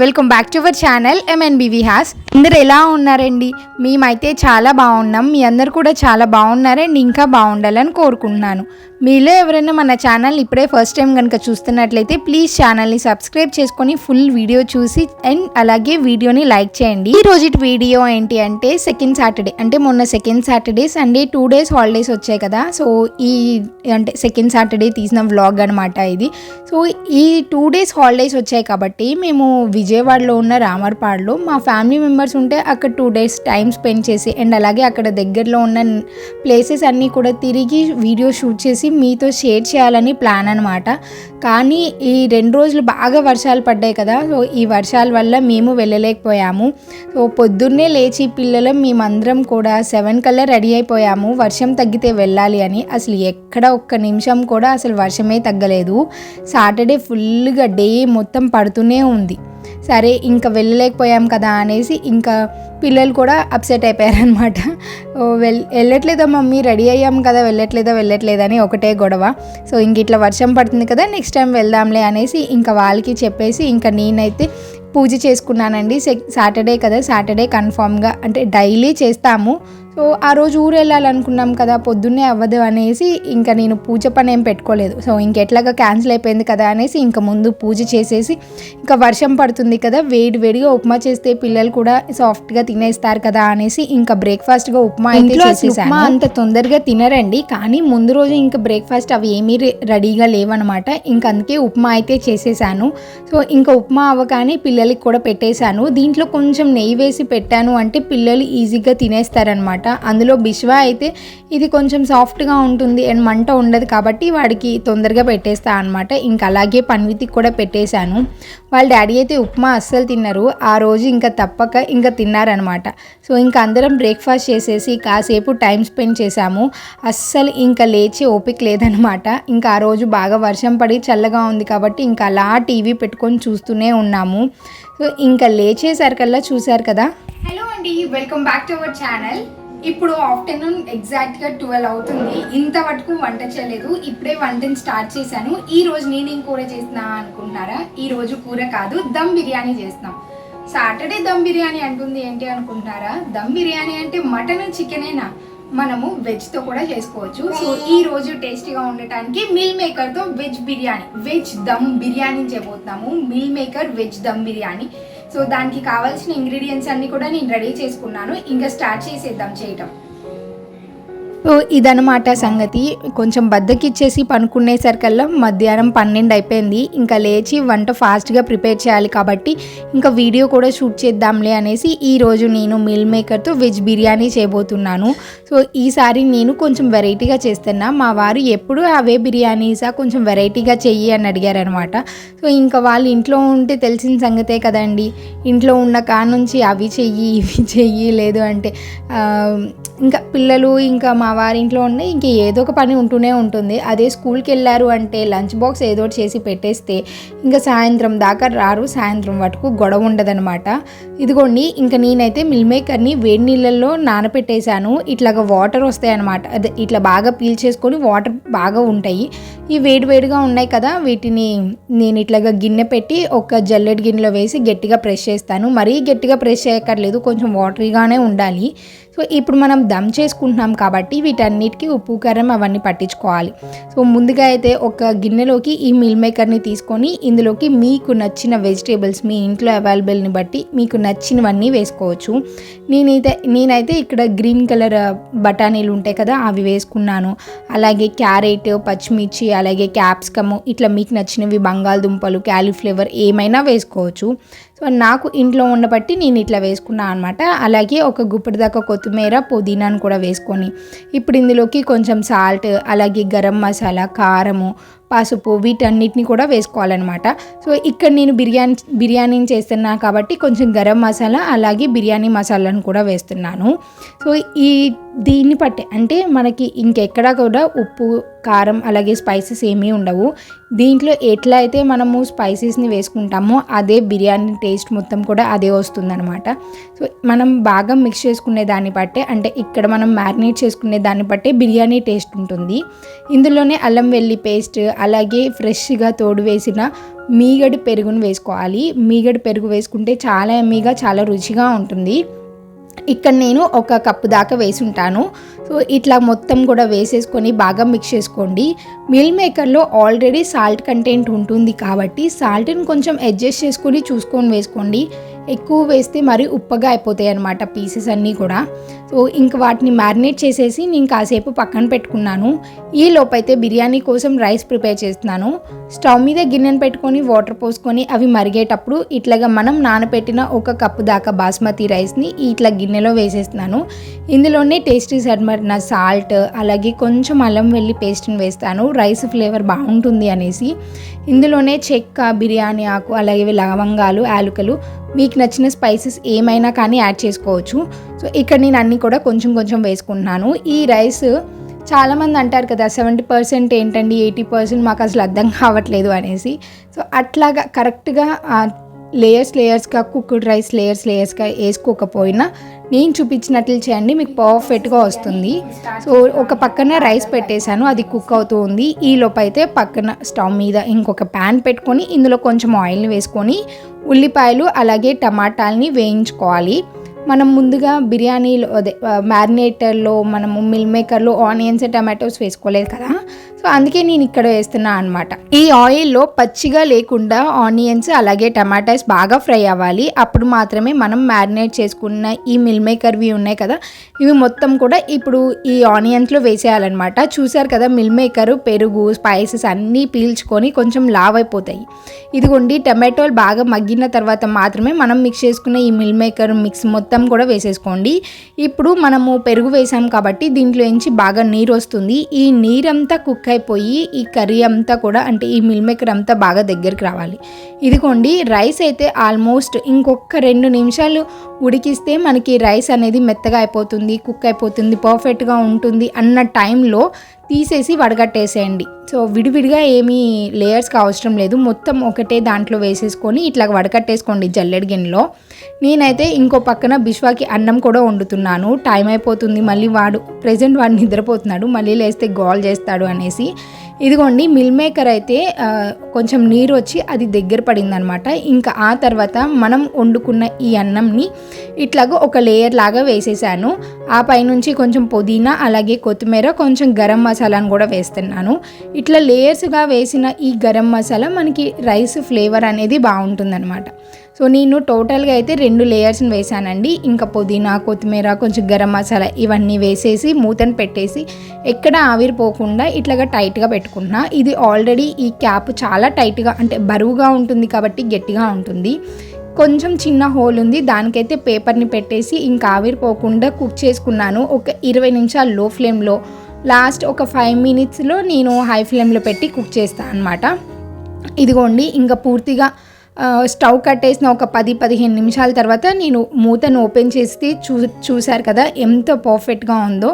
Welcome back to our channel MNBV has అందరు ఎలా ఉన్నారండి? మేమైతే చాలా బాగున్నాం. మీ అందరు కూడా చాలా బాగున్నారండి. ఇంకా బాగుండాలని కోరుకుంటున్నాను. మీలో ఎవరైనా మన ఛానల్ ఇప్పుడే ఫస్ట్ టైం కనుక చూస్తున్నట్లయితే ప్లీజ్ ఛానల్ని సబ్స్క్రైబ్ చేసుకొని ఫుల్ వీడియో చూసి అండ్ అలాగే వీడియోని లైక్ చేయండి. ఈ రోజు వీడియో ఏంటి అంటే సెకండ్ సాటర్డే అంటే మొన్న second Saturday Sunday two days holidays వచ్చాయి కదా. సో ఈ అంటే సెకండ్ సాటర్డే తీసిన వ్లాగ్ అనమాట ఇది. సో ఈ టూ డేస్ హాలిడేస్ వచ్చాయి కాబట్టి మేము విజయవాడలో ఉన్న రామర్పాడ్లో మా ఫ్యామిలీ మెంబర్స్ ఉంటే అక్కడ టూ డేస్ టైం స్పెండ్ చేసి అండ్ అలాగే అక్కడ దగ్గరలో ఉన్న ప్లేసెస్ అన్నీ కూడా తిరిగి వీడియో షూట్ చేసి మీతో షేర్ చేయాలని ప్లాన్ అనమాట కానీ ఈ రెండు రోజులు బాగా వర్షాలు పడ్డాయి కదా సో ఈ వర్షాల వల్ల మేము వెళ్ళలేకపోయాము. సో పొద్దున్నే లేచి పిల్లలు మేమందరం కూడా సెవెన్ కల్లా రెడీ అయిపోయాము. వర్షం తగ్గితే వెళ్ళాలి అని. అసలు ఎక్కడ ఒక్క నిమిషం కూడా అసలు వర్షమే తగ్గలేదు. సాటర్డే ఫుల్గా డే మొత్తం పడుతూనే ఉంది. సరే ఇంకా వెళ్ళలేకపోయాం కదా అనేసి ఇంకా పిల్లలు కూడా అప్సెట్ అయిపోయారనమాట వెల్ వెళ్ళట్లేదా మమ్మీ? రెడీ అయ్యాం కదా వెళ్ళట్లేదా వెళ్ళట్లేదని ఒకటే గొడవ. సో ఇంక ఇట్లా వర్షం పడుతుంది కదా నెక్స్ట్ టైం వెళ్దాంలే అనేసి ఇంకా వాళ్ళకి చెప్పేసి ఇంకా నేనైతే పూజ చేసుకున్నానండి. సాటర్డే కదా సాటర్డే కన్ఫామ్గా అంటే డైలీ చేస్తాము. సో ఆ రోజు ఊరు వెళ్ళాలనుకున్నాం కదా పొద్దున్నే అవ్వదు అనేసి ఇంకా నేను పూజ పని ఏం పెట్టుకోలేదు. సో ఇంకెట్లాగా క్యాన్సిల్ అయిపోయింది కదా అనేసి ఇంకా ముందు పూజ చేసేసి ఇంకా వర్షం పడుతుంది కదా వేడి వేడిగా ఉప్మా చేస్తే పిల్లలు కూడా సాఫ్ట్గా తినేస్తారు కదా అనేసి ఇంకా బ్రేక్ఫాస్ట్గా ఉప్మా అయితే చేసేసాను. అంత తొందరగా తినరండి. కానీ ముందు రోజు ఇంకా బ్రేక్ఫాస్ట్ అవి ఏమీ రెడీగా లేవన్నమాట ఇంకా అందుకే ఉప్మా అయితే చేసేసాను. సో ఇంకా ఉప్మా అవ్వగానే పిల్లలకి కూడా పెట్టేశాను. దీంట్లో కొంచెం నెయ్యి వేసి పెట్టాను అంటే పిల్లలు ఈజీగా తినేస్తారనమాట. అందులో బిష్వా అయితే ఇది కొంచెం సాఫ్ట్గా ఉంటుంది అండ్ మంట ఉండదు కాబట్టి వాడికి తొందరగా పెట్టేస్తా అనమాట ఇంకా అలాగే పన్వితికి కూడా పెట్టేశాను. వాళ్ళ డాడీ అయితే ఉప్మా అస్సలు తిన్నారు. ఆ రోజు ఇంకా తప్పక ఇంకా తిన్నారనమాట సో ఇంకా అందరం బ్రేక్ఫాస్ట్ చేసేసి కాసేపు టైం స్పెండ్ చేశాము. అస్సలు ఇంకా లేచి ఓపిక లేదనమాట ఇంకా ఆ రోజు బాగా వర్షం పడి చల్లగా ఉంది కాబట్టి ఇంకా అలా టీవీ పెట్టుకొని చూస్తూనే ఉన్నాము. ఇంకా లేచేసరికల్లా చూశారు కదా? హలో అండి welcome back to our channel ఇప్పుడు ఆఫ్టర్నూన్ ఎగ్జాక్ట్గా ట్వెల్వ్ అవుతుంది. ఇంతవరకు వంట చేయలేదు. ఇప్పుడే వంటని స్టార్ట్ చేశాను. ఈ రోజు నేనేం కూర చేసినా అనుకుంటున్నారా? ఈ రోజు కూర కాదు దమ్ బిర్యానీ చేస్తున్నాం. సాటర్డే దమ్ బిర్యానీ అంటుంది ఏంటి అనుకుంటున్నారా? దమ్ బిర్యానీ అంటే మటన్ చికెనేనా మనము వెజ్తో కూడా చేసుకోవచ్చు. సో ఈ రోజు టేస్టీగా ఉండటానికి మిల్ మేకర్తో వెజ్ బిర్యానీ వెజ్ దమ్ బిర్యానీ చేయబోతున్నాము meal maker veg dum biryani. So దానికి కావాల్సిన ఇంగ్రీడియంట్స్ అన్ని కూడా నేను రెడీ చేసుకున్నాను. ఇంకా స్టార్ట్ చేసేద్దాం చేయటం. సో ఇదనమాట సంగతి. కొంచెం బద్దకిచ్చేసి పనుకునేసరికల్లా మధ్యాహ్నం పన్నెండు అయిపోయింది. ఇంకా లేచి వంట ఫాస్ట్గా ప్రిపేర్ చేయాలి కాబట్టి ఇంకా వీడియో కూడా షూట్ చేద్దాంలే అనేసి ఈరోజు నేను మిల్ మేకర్తో వెజ్ బిర్యానీ చేయబోతున్నాను. సో ఈసారి నేను కొంచెం వెరైటీగా చేస్తున్నా. మా వారు ఎప్పుడు అవే బిర్యానీసా కొంచెం వెరైటీగా చెయ్యి అని అడిగారనమాట సో ఇంకా వాళ్ళు ఇంట్లో ఉంటే తెలిసిన సంగతే కదండి. ఇంట్లో ఉన్న కా నుంచి అవి చెయ్యి ఇవి చెయ్యి లేదు అంటే ఇంకా పిల్లలు ఇంకా మా వారింట్లో ఉండి ఇంక ఏదో ఒక పని ఉంటూనే ఉంటుంది. అదే స్కూల్కి వెళ్ళారు అంటే లంచ్ బాక్స్ ఏదో ఒకటి చేసి పెట్టేస్తే ఇంకా సాయంత్రం దాకా రారు. సాయంత్రం వరకు గొడవ ఉండదనమాట ఇదిగోండి ఇంకా నేనైతే మిల్ మేకర్ని వేడి నీళ్ళల్లో నానపెట్టేశాను. ఇట్లాగా వాటర్ వస్తాయి అనమాట అదే ఇట్లా బాగా పీల్ చేసుకొని వాటర్ బాగా ఉంటాయి. ఈ వేడి వేడిగా ఉన్నాయి కదా వీటిని నేను ఇట్లాగా గిన్నె పెట్టి ఒక జల్లెడ్ గిన్నెలో వేసి గట్టిగా ప్రెస్ చేస్తాను. మరీ గట్టిగా ప్రెస్ చేయక్కర్లేదు కొంచెం వాటరీగానే ఉండాలి. సో ఇప్పుడు మనం దమ్ చేసుకుంటున్నాం కాబట్టి వీటన్నిటికీ ఉప్పు కారం అవన్నీ పట్టించుకోవాలి. సో ముందుగా అయితే ఒక గిన్నెలోకి ఈ మిల్ మేకర్ని తీసుకొని ఇందులోకి మీకు నచ్చిన వెజిటేబుల్స్ మీ ఇంట్లో అవైలబుల్ని బట్టి మీకు నచ్చినవన్నీ వేసుకోవచ్చు. నేనైతే నేనైతే ఇక్కడ గ్రీన్ కలర్ uh, బఠానీలు ఉంటాయి కదా అవి వేసుకున్నాను. అలాగే క్యారెట్ పచ్చిమిర్చి అలాగే క్యాప్సికము ఇట్లా మీకు నచ్చినవి బంగాళదుంపలు క్యాలీఫ్లేవర్ ఏమైనా వేసుకోవచ్చు. సో నాకు ఇంట్లో ఉండబట్టి నేను ఇట్లా వేసుకున్నాను అనమాట అలాగే ఒక గుప్పెడు దాకా కొత్తిమీర పుదీనాను కూడా వేసుకొని ఇప్పుడు ఇందులోకి కొంచెం సాల్ట్ అలాగే గరం మసాలా కారము పసుపు వీటన్నిటిని కూడా వేసుకోవాలన్నమాట. సో ఇక్కడ నేను బిర్యానీ బిర్యానీని చేస్తున్నా కాబట్టి కొంచెం గరం మసాలా అలాగే బిర్యానీ మసాలాను కూడా వేస్తున్నాను. సో ఈ దీన్ని బట్టి అంటే మనకి ఇంకెక్కడా కూడా ఉప్పు కారం అలాగే స్పైసెస్ ఏమీ ఉండవు. దీంట్లో ఎట్లా అయితే మనము స్పైసెస్ని వేసుకుంటామో అదే బిర్యానీ టేస్ట్ మొత్తం కూడా అదే వస్తుందనమాట సో మనం బాగా మిక్స్ చేసుకునే దాన్ని బట్టే అంటే ఇక్కడ మనం మ్యారినేట్ చేసుకునే దాన్ని బట్టే బిర్యానీ టేస్ట్ ఉంటుంది. ఇందులోనే అల్లం వెల్లి పేస్ట్ అలాగే ఫ్రెష్గా తోడు వేసిన మీగడి పెరుగును వేసుకోవాలి. మీగడి పెరుగు వేసుకుంటే చాలా ఎమ్మీగా చాలా రుచిగా ఉంటుంది. ఇక్కడ నేను ఒక కప్పు దాకా వేసి ఉంటాను సో ఇట్లా మొత్తం కూడా వేసేసుకొని బాగా మిక్స్ చేసుకోండి. మిల్ మేకర్లో ఆల్రెడీ సాల్ట్ కంటెంట్ ఉంటుంది కాబట్టి సాల్ట్ని కొంచెం అడ్జస్ట్ చేసుకొని చూసుకొని వేసుకోండి. ఎక్కువ వేస్తే మరి ఉప్పగా అయిపోతాయి అనమాట పీసెస్ అన్నీ కూడా. సో ఇంక వాటిని మ్యారినేట్ చేసేసి నేను కాసేపు పక్కన పెట్టుకున్నాను. ఈ లోపైతే బిర్యానీ కోసం రైస్ ప్రిపేర్ చేస్తున్నాను. స్టవ్ మీద గిన్నెను పెట్టుకొని వాటర్ పోసుకొని అవి మరిగేటప్పుడు ఇట్లాగా మనం నానబెట్టిన ఒక కప్పు దాకా బాస్మతి రైస్ని ఇట్లా గిన్నెలో వేసేస్తున్నాను. ఇందులోనే టేస్టీ సరిమరిన సాల్ట్ అలాగే కొంచెం అల్లం వెల్లి పేస్ట్ని వేస్తాను. రైస్ ఫ్లేవర్ బాగుంటుంది అనేసి. ఇందులోనే చెక్క బిర్యానీ ఆకు అలాగే లవంగాలు యాలుకలు మీకు నచ్చిన స్పైసెస్ ఏమైనా కానీ యాడ్ చేసుకోవచ్చు. సో ఇక్కడ నేను అన్నీ కూడా కొంచెం కొంచెం వేసుకుంటున్నాను. ఈ రైస్ చాలామంది అంటారు కదా సెవెంటీ పర్సెంట్ ఏంటండి ఎయిటీ పర్సెంట్ మాకు అసలు అర్థం కావట్లేదు అనేసి. సో అట్లాగా కరెక్ట్గా లేయర్స్ లేయర్స్గా కుక్డ్ రైస్ లేయర్స్ లేయర్స్గా వేసుకోకపోయినా నేను చూపించినట్లు చేయండి మీకు పర్ఫెక్ట్గా వస్తుంది. సో ఒక పక్కన రైస్ పెట్టేశాను అది కుక్ అవుతూ ఉంది. ఈ అయితే పక్కన స్టవ్ మీద ఇంకొక ప్యాన్ పెట్టుకొని ఇందులో కొంచెం ఆయిల్ని వేసుకొని ఉల్లిపాయలు అలాగే టమాటాలని వేయించుకోవాలి. మనం ముందుగా బిర్యానీలో అదే మ్యారినేటర్లో మనము మిల్ మేకర్లో ఆనియన్స్ టమాటోస్ వేసుకోలేదు కదా. సో అందుకే నేను ఇక్కడ వేస్తున్నా అనమాట ఈ ఆయిల్లో పచ్చిగా లేకుండా ఆనియన్స్ అలాగే టమాటాస్ బాగా ఫ్రై అవ్వాలి. అప్పుడు మాత్రమే మనం మ్యారినేట్ చేసుకున్న ఈ మిల్ మేకర్వి ఉన్నాయి కదా ఇవి మొత్తం కూడా ఇప్పుడు ఈ ఆనియన్స్లో వేసేయాలన్నమాట. చూసారు కదా మిల్ మేకర్ పెరుగు స్పైసెస్ అన్నీ పీల్చుకొని కొంచెం లావ్ అయిపోతాయి ఇదిగోండి టమాటోలు బాగా మగ్గిన తర్వాత మాత్రమే మనం మిక్స్ చేసుకున్న ఈ మిల్ మేకర్ మిక్స్ మొత్తం కూడా వేసేసుకోండి. ఇప్పుడు మనము పెరుగు వేసాం కాబట్టి దీంట్లో నుంచి బాగా నీరు వస్తుంది ఈ నీరంతా కుక్ అయిపోయి ఈ కర్రీ అంతా కూడా అంటే ఈ మిల్ మేకర్ అంతా బాగా దగ్గరికి రావాలి. ఇదిగోండి రైస్ అయితే ఆల్మోస్ట్ ఇంకొక రెండు నిమిషాలు ఉడికిస్తే మనకి రైస్ అనేది మెత్తగా అయిపోతుంది కుక్ అయిపోతుంది పర్ఫెక్ట్గా ఉంటుంది అన్న టైంలో తీసేసి వడగట్టేసేయండి. సో విడివిడిగా ఏమీ లేయర్స్కి అవసరం లేదు. మొత్తం ఒకటే దాంట్లో వేసేసుకొని ఇట్లా వడకట్టేసుకోండి జల్లెడి గిన్నెలో. నేనైతే ఇంకో పక్కన బిశ్వాకి అన్నం కూడా వండుతున్నాను. టైం అయిపోతుంది. మళ్ళీ వాడు ప్రజెంట్ వాడు నిద్రపోతున్నాడు. మళ్ళీ లేస్తే గోల్ చేస్తాడు అనేసి ఇదిగోండి మిల్ మేకర్ అయితే కొంచెం నీరు వచ్చి అది దగ్గర పడిందనమాట. ఇంకా ఆ తర్వాత మనం వండుకున్న ఈ అన్నంని ఇట్లాగ ఒక లేయర్ లాగా వేసేసాను. ఆ పైనుంచి కొంచెం పుదీనా అలాగే కొత్తిమీర కొంచెం గరం మసాలాను కూడా వేస్తున్నాను. ఇట్లా లేయర్స్గా వేసిన ఈ గరం మసాలా మనకి రైస్ ఫ్లేవర్ అనేది బాగుంటుందన్నమాట సో నేను టోటల్గా అయితే రెండు లేయర్స్ని వేసానండి ఇంకా పుదీనా కొత్తిమీర కొంచెం గరం మసాలా ఇవన్నీ వేసేసి మూతను పెట్టేసి ఎక్కడ ఆవిరిపోకుండా ఇట్లాగా టైట్గా పెట్టుకున్నా ఇది ఆల్రెడీ ఈ క్యాప్ చాలా టైట్గా అంటే బరువుగా ఉంటుంది కాబట్టి గట్టిగా ఉంటుంది. కొంచెం చిన్న హోల్ ఉంది. దానికైతే పేపర్ని పెట్టేసి ఇంకా ఆవిరిపోకుండా కుక్ చేసుకున్నాను. ఒక ఇరవై నిమిషాలు లో ఫ్లేమ్లో లాస్ట్ ఒక ఫైవ్ మినిట్స్లో నేను హై ఫ్లేమ్లో పెట్టి కుక్ చేస్తాను అనమాట ఇదిగోండి ఇంకా పూర్తిగా స్టవ్ కట్టేసిన ఒక పది పదిహేను నిమిషాల తర్వాత నేను మూతను ఓపెన్ చేసి చూ చూశారు కదా ఎంత పర్ఫెక్ట్గా ఉందో.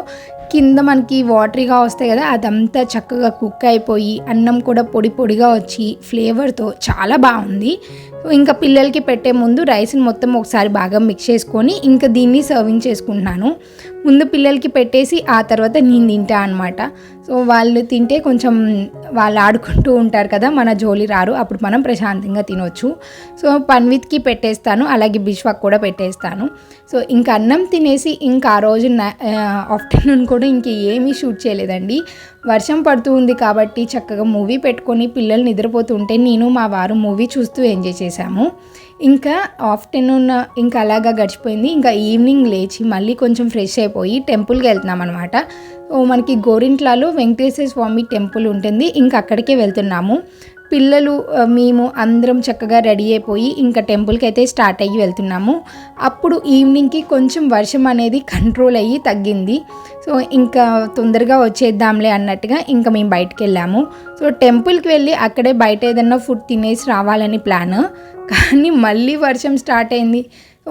కింద మనకి వాటరీగా వస్తాయి కదా అదంతా చక్కగా కుక్ అయిపోయి అన్నం కూడా పొడి పొడిగా వచ్చి ఫ్లేవర్తో చాలా బాగుంది. సో ఇంకా పిల్లలకి పెట్టే ముందు రైస్ని మొత్తం ఒకసారి బాగా మిక్స్ చేసుకొని ఇంకా దీన్ని సర్వింగ్ చేసుకుంటున్నాను. ముందు పిల్లలకి పెట్టేసి ఆ తర్వాత నేను తింటా అనమాట సో వాళ్ళు తింటే కొంచెం వాళ్ళు ఆడుకుంటూ ఉంటారు కదా మన జోలి రారు అప్పుడు మనం ప్రశాంతంగా తినొచ్చు. సో పన్విత్కి పెట్టేస్తాను అలాగే బిష్వాక్ కూడా పెట్టేస్తాను. సో ఇంకా అన్నం తినేసి ఇంకా ఆ రోజు ఆఫ్టర్నూన్ కూడా ఇంక ఏమీ షూట్ చేయలేదండి. వర్షం పడుతూ ఉంది కాబట్టి చక్కగా మూవీ పెట్టుకొని పిల్లలు నిద్రపోతుంటే నేను మా వారు మూవీ చూస్తూ ఎంజాయ్ చేశాము. ఇంకా ఆఫ్టర్నూన్ ఇంకా అలాగా గడిచిపోయింది. ఇంకా ఈవినింగ్ లేచి మళ్ళీ కొంచెం ఫ్రెష్ అయిపోయి టెంపుల్కి వెళ్తున్నాం అనమాట సో మనకి గోరింట్లాలో వెంకటేశ్వర స్వామి టెంపుల్ ఉంటుంది. ఇంకా అక్కడికే వెళ్తున్నాము. పిల్లలు మేము అందరం చక్కగా రెడీ అయిపోయి ఇంకా టెంపుల్కి అయితే స్టార్ట్ అయ్యి వెళ్తున్నాము. అప్పుడు ఈవినింగ్కి కొంచెం వర్షం అనేది కంట్రోల్ అయ్యి తగ్గింది. సో ఇంకా తొందరగా వచ్చేద్దాంలే అన్నట్టుగా ఇంకా మేము బయటకు వెళ్ళాము. సో టెంపుల్కి వెళ్ళి అక్కడే బయట ఏదన్నా ఫుడ్ తినేసి రావాలని ప్లాన్ కానీ మళ్ళీ వర్షం స్టార్ట్ అయింది.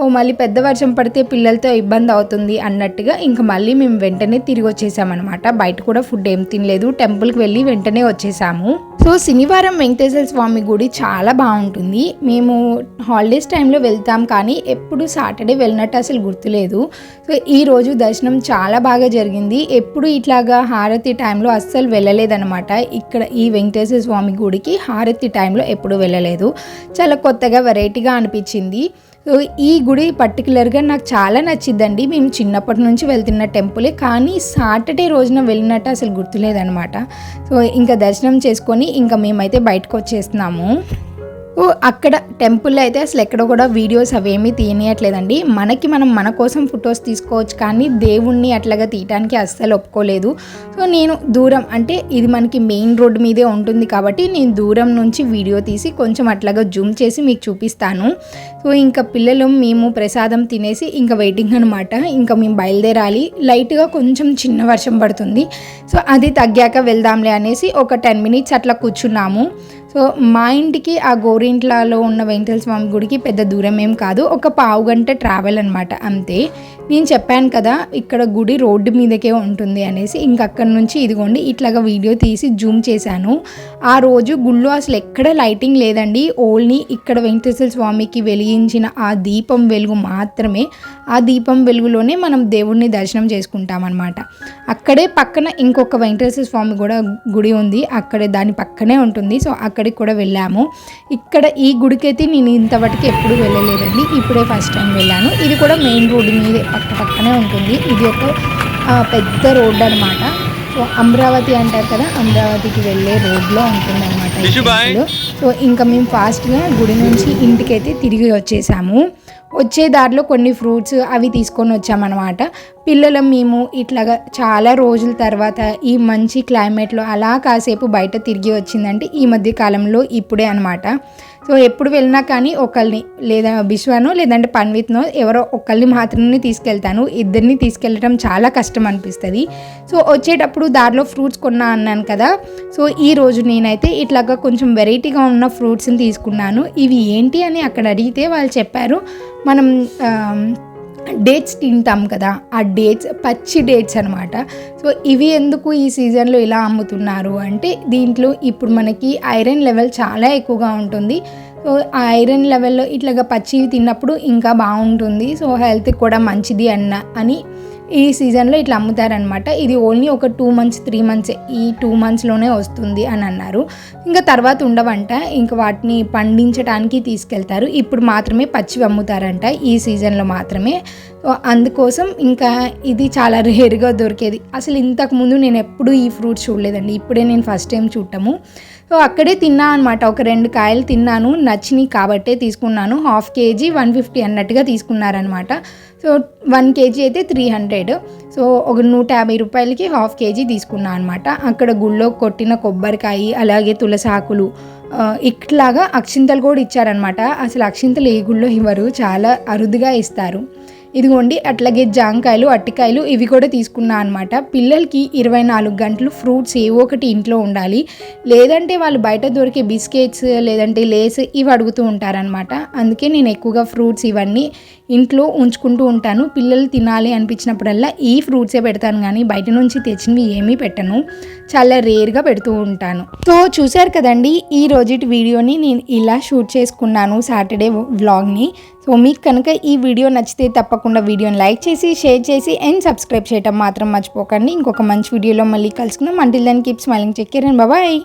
ఓ మళ్ళీ పెద్ద వర్షం పడితే పిల్లలతో ఇబ్బంది అవుతుంది అన్నట్టుగా ఇంకా మళ్ళీ మేము వెంటనే తిరిగి వచ్చేసామన్నమాట. బయట కూడా ఫుడ్ ఏం తినలేదు. టెంపుల్కి వెళ్ళి వెంటనే వచ్చేసాము. సో శనివారం వెంకటేశ్వర స్వామి గుడి చాలా బాగుంటుంది. మేము హాలిడేస్ టైంలో వెళ్తాం కానీ ఎప్పుడు సాటర్డే వెళ్ళినట్టు అసలు గుర్తులేదు. సో ఈరోజు దర్శనం చాలా బాగా జరిగింది. ఎప్పుడు ఇట్లాగా హారతి టైంలో అస్సలు వెళ్ళలేదన్నమాట. ఇక్కడ ఈ వెంకటేశ్వర స్వామి గుడికి హారతి టైంలో ఎప్పుడు వెళ్ళలేదు. చాలా కొత్తగా వెరైటీగా అనిపించింది. ఈ గుడి పర్టికులర్గా నాకు చాలా నచ్చిందండి మేము చిన్నప్పటి నుంచి వెళ్తున్న టెంపులే కానీ సాటర్డే రోజున వెళ్ళినట్టు అసలు గుర్తులేదనమాట సో ఇంకా దర్శనం చేసుకొని ఇంకా మేమైతే బయటకు వచ్చేస్తున్నాము అక్కడ టెంపుల్లో అయితే అసలు ఎక్కడ కూడా వీడియోస్ అవేమీ తీయనియట్లేదండి. మనకి మనం మన కోసం ఫొటోస్ తీసుకోవచ్చు కానీ దేవుణ్ణి అట్లాగా తీయటానికి అస్సలు ఒప్పుకోలేదు. సో నేను దూరం అంటే ఇది మనకి మెయిన్ రోడ్ మీదే ఉంటుంది కాబట్టి నేను దూరం నుంచి వీడియో తీసి కొంచెం అట్లాగా జూమ్ చేసి మీకు చూపిస్తాను. సో ఇంకా పిల్లలు మేము ప్రసాదం తినేసి ఇంకా వెయిటింగ్ అనమాట ఇంకా మేము బయలుదేరాలి. లైట్గా కొంచెం చిన్న వర్షం పడుతుంది. సో అది తగ్గాక వెళ్దాంలే అనేసి ఒక టెన్ మినిట్స్ అట్లా కూర్చున్నాము. సో మా ఇంటికి ఆ గోరింట్లలో ఉన్న వెంకటేశ్వర స్వామి గుడికి పెద్ద దూరం ఏం కాదు. ఒక పావు గంట ట్రావెల్ అనమాట అంతే. నేను చెప్పాను కదా ఇక్కడ గుడి రోడ్డు మీదకే ఉంటుంది అనేసి ఇంక అక్కడి నుంచి ఇదిగోండి ఇట్లాగా వీడియో తీసి జూమ్ చేశాను. ఆ రోజు గుళ్ళు అసలు ఎక్కడ లైటింగ్ లేదండి. ఓన్లీ ఇక్కడ వెంకటేశ్వర స్వామికి వెలిగించిన ఆ దీపం వెలుగు మాత్రమే. ఆ దీపం వెలుగులోనే మనం దేవుణ్ణి దర్శనం చేసుకుంటాం అనమాట అక్కడే పక్కన ఇంకొక వెంకటేశ్వర స్వామి కూడా గుడి ఉంది. అక్కడే దాని పక్కనే ఉంటుంది. సో అక్కడ అక్కడికి కూడా వెళ్ళాము. ఇక్కడ ఈ గుడికైతే నేను ఇంతవరకు ఎప్పుడు వెళ్ళలేదండి. ఇప్పుడే ఫస్ట్ టైం వెళ్ళాను. ఇది కూడా మెయిన్ రోడ్డు మీద పక్క పక్కనే ఉంటుంది. ఇది ఒక పెద్ద రోడ్డు అనమాట సో అమరావతి అంటారు కదా అమరావతికి వెళ్ళే రోడ్లో ఉంటుంది అనమాట సో ఇంకా మేము ఫాస్ట్గా గుడి నుంచి ఇంటికైతే తిరిగి వచ్చేసాము. వచ్చే దారిలో కొన్ని ఫ్రూట్స్ అవి తీసుకొని వచ్చామన్నమాట. పిల్లలు మేము ఇట్లాగా చాలా రోజుల తర్వాత ఈ మంచి క్లైమేట్లో అలా కాసేపు బయట తిరిగి వచ్చిందంటే ఈ మధ్య కాలంలో ఇప్పుడే అనమాట సో ఎప్పుడు వెళ్ళినా కానీ ఒకళ్ళని లేదా బిశ్వానో లేదంటే పన్విత్నో ఎవరో ఒకళ్ళని మాత్రమే తీసుకెళ్తాను. ఇద్దరిని తీసుకెళ్ళటం చాలా కష్టం అనిపిస్తుంది. సో వచ్చేటప్పుడు దారిలో ఫ్రూట్స్ కొన్నా అన్నాను కదా. సో ఈ రోజు నేనైతే ఇట్లాగా కొంచెం వెరైటీగా ఉన్న ఫ్రూట్స్ని తీసుకున్నాను. ఇవి ఏంటి అని అక్కడ అడిగితే వాళ్ళు చెప్పారు. మనం డేట్స్ తింటాం కదా ఆ డేట్స్ పచ్చి డేట్స్ అనమాట సో ఇవి ఎందుకు ఈ సీజన్లో ఇలా అమ్ముతున్నారు అంటే దీంట్లో ఇప్పుడు మనకి ఐరన్ లెవెల్ చాలా ఎక్కువగా ఉంటుంది. సో ఆ ఐరన్ లెవెల్లో ఇట్లాగా పచ్చివి తిన్నప్పుడు ఇంకా బాగుంటుంది. సో హెల్త్కి కూడా మంచిది అన్న అని ఈ సీజన్లో ఇట్లా అమ్ముతారనమాట. ఇది ఓన్లీ ఒక టూ మంత్స్ త్రీ మంత్స్ ఈ టూ మంత్స్లోనే వస్తుంది అని అన్నారు. ఇంకా తర్వాత ఉండవంట ఇంకా వాటిని పండించడానికి తీసుకెళ్తారు. ఇప్పుడు మాత్రమే పచ్చివి అమ్ముతారంట ఈ సీజన్లో మాత్రమే. అందుకోసం ఇంకా ఇది చాలా రేర్గా దొరికేది. అసలు ఇంతకుముందు నేను ఎప్పుడూ ఈ ఫ్రూట్స్ చూడలేదండి. ఇప్పుడే నేను ఫస్ట్ టైం చూడటము. సో అక్కడే తిన్నా అనమాట ఒక రెండు కాయలు తిన్నాను నచ్చినాయి కాబట్టే తీసుకున్నాను. హాఫ్ కేజీ వన్ ఫిఫ్టీ అన్నట్టుగా తీసుకున్నారనమాట సో వన్ కేజీ అయితే త్రీ హండ్రెడ్. సో ఒక నూట యాభై రూపాయలకి హాఫ్ కేజీ తీసుకున్నాను అనమాట అక్కడ గుళ్ళో కొట్టిన కొబ్బరికాయ అలాగే తులసాకులు ఇట్లాగా అక్షింతలు కూడా ఇచ్చారనమాట అసలు అక్షింతలు ఏ గుళ్ళో ఇవ్వరు చాలా అరుదుగా ఇస్తారు. ఇదిగోండి అట్లాగే జాంకాయలు అట్టికాయలు ఇవి కూడా తీసుకున్నా అనమాట పిల్లలకి ఇరవై నాలుగు గంటలు ఫ్రూట్స్ ఏవో ఒకటి ఇంట్లో ఉండాలి. లేదంటే వాళ్ళు బయట దొరికే బిస్కెట్స్ లేదంటే లేస్ ఇవి అడుగుతూ ఉంటారనమాట అందుకే నేను ఎక్కువగా ఫ్రూట్స్ ఇవన్నీ ఇంట్లో ఉంచుకుంటూ ఉంటాను. పిల్లలు తినాలి అనిపించినప్పుడల్లా ఈ ఫ్రూట్సే పెడతాను కానీ బయట నుంచి తెచ్చినవి ఏమీ పెట్టను. చాలా రేర్గా పెడుతూ ఉంటాను. సో చూశారు కదండి ఈ రోజుటి వీడియోని నేను ఇలా షూట్ చేసుకున్నాను సాటర్డే వ్లాగ్ని. సో మీకు కనుక ఈ వీడియో నచ్చితే తప్పకుండా వీడియోని లైక్ చేసి షేర్ చేసి అండ్ సబ్స్క్రైబ్ చేయటం మాత్రం మర్చిపోకండి. ఇంకొక మంచి వీడియోలో మళ్ళీ కలుసుకుందాం. అంటిల్ దాన్ని కీప్ స్మైలింగ్ చెక్ బాబాయ్